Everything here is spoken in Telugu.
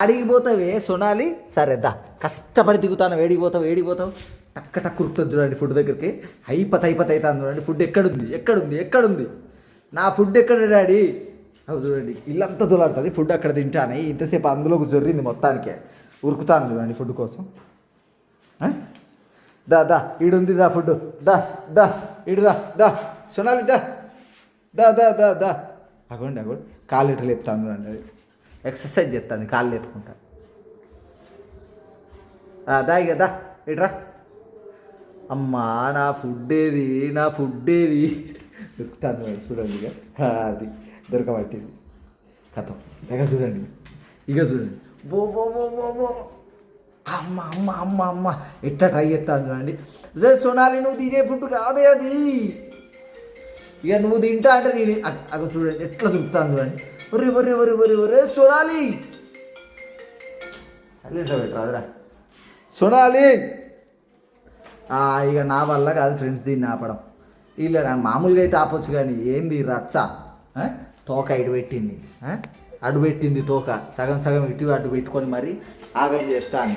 అడిగిపోతావే సొనాలి సరే దా. కష్టపడి దిగుతాను వేడిపోతావు వేడిపోతావు టక్క టక్కు చూడండి ఫుడ్ దగ్గరికి. హైపత్ హైపత్ అవుతుంది చూడండి. ఫుడ్ ఎక్కడుంది ఎక్కడుంది ఎక్కడుంది? నా ఫుడ్ ఎక్కడ డాడీ? అవు చూడండి ఇల్లంతా దొలాడుతుంది. ఫుడ్ అక్కడ తింటాను. ఇంతసేపు అందులో జొర్రింది మొత్తానికే. ఉరుకుతాను చూడండి ఫుడ్ కోసం. దా దా ఈడుంది దా ఫుడ్. దా దా ఈడు దా దా. సొనాలి దా. దా దా దా దా. అగోండి అగోండి. కాలు ఇట్లా లేపుతాను చూడండి అది. ఎక్సర్సైజ్ చేస్తాను కాళ్ళు ఎత్తుకుంటా దాయి దా ఇక దా ఇట్రా అమ్మా నా ఫుడ్ ఏది నా ఫుడ్ ఏది? దొరుకుతాను చూడండి ఇక. అది దొరకబట్టింది. కథ. దగ్గర చూడండి. ఇక చూడండి. బో బో బో బో బో అమ్మ అమ్మ అమ్మ అమ్మ. ఎట్లా ట్రై చేస్తాను చూడండి. జే సోనాలి నువ్వు తినే ఫుడ్ కాదే అది. ఇక నువ్వు తింటా అంటే నేను అక్కడ అగ చూడండి ఎట్లా దొరుకుతాను చూడండి. ఒరే ఒరే ఒరే ఒరే ఒరే పెట్టరాదురా సోనాలి. ఆ, ఇక నా వల్ల కాదు ఫ్రెండ్స్ దీన్ని ఆపడం. నా మామూలుగా అయితే ఆపొచ్చు కానీ ఏంది రచ్చ? తోక ఇటు పెట్టింది? అడు పెట్టింది తోక. సగం సగం ఇటు అటు పెట్టుకొని మరి ఆగం చేస్తాను.